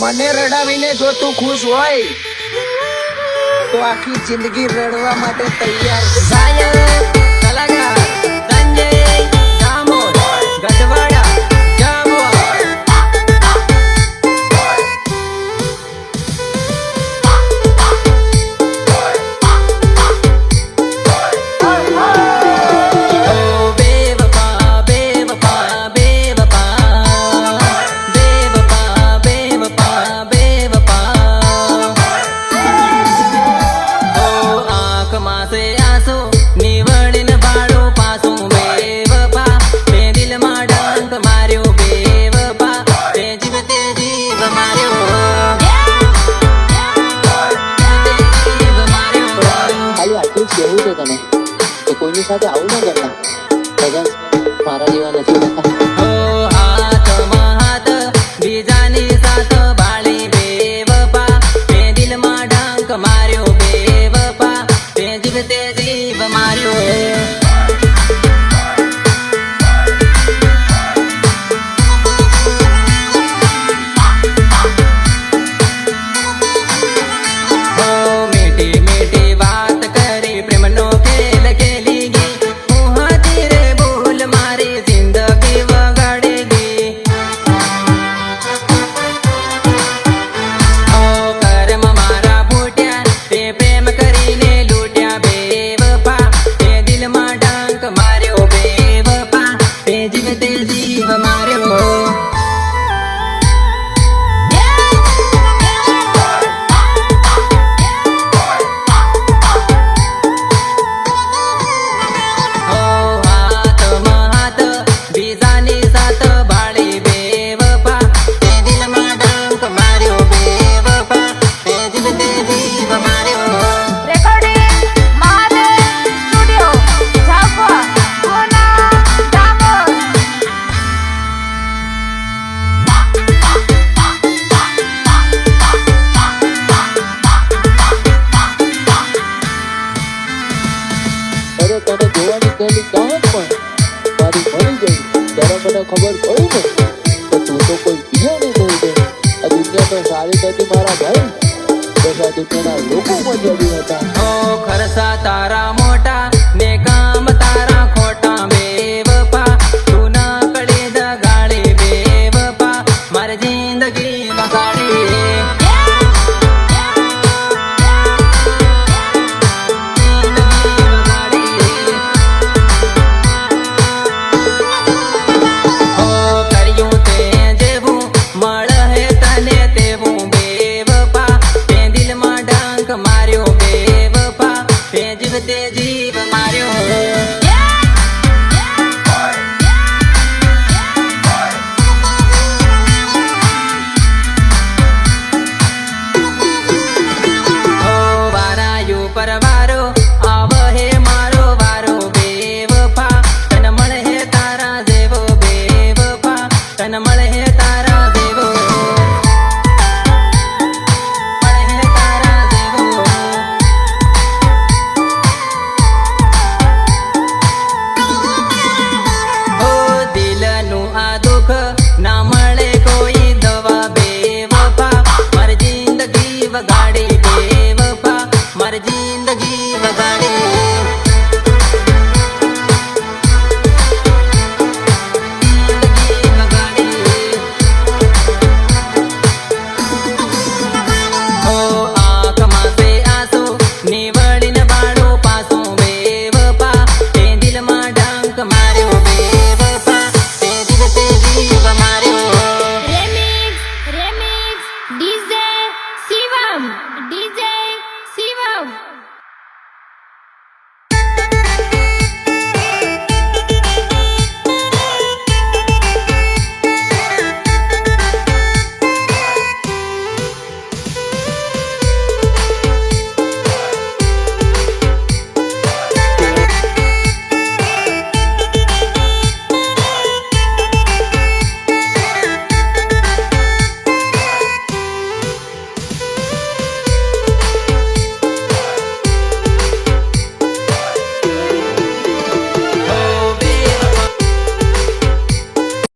મને રડાવીને જો તું ખુશ હોય તો આખી જિંદગી રડવા માટે તૈયાર કેવું છે તમે તો કોઈની સાથે આવું ના કરતા? ભગવાન મારા જેવા નથી મને ખબર પડી ને, તો તું તો કોઈ બીજાને કહી દે આ દુનિયા તો સારી થતી મારા ભાઈ. બધા દુનિયાના લોકો પણ જમી હતા. Camário you be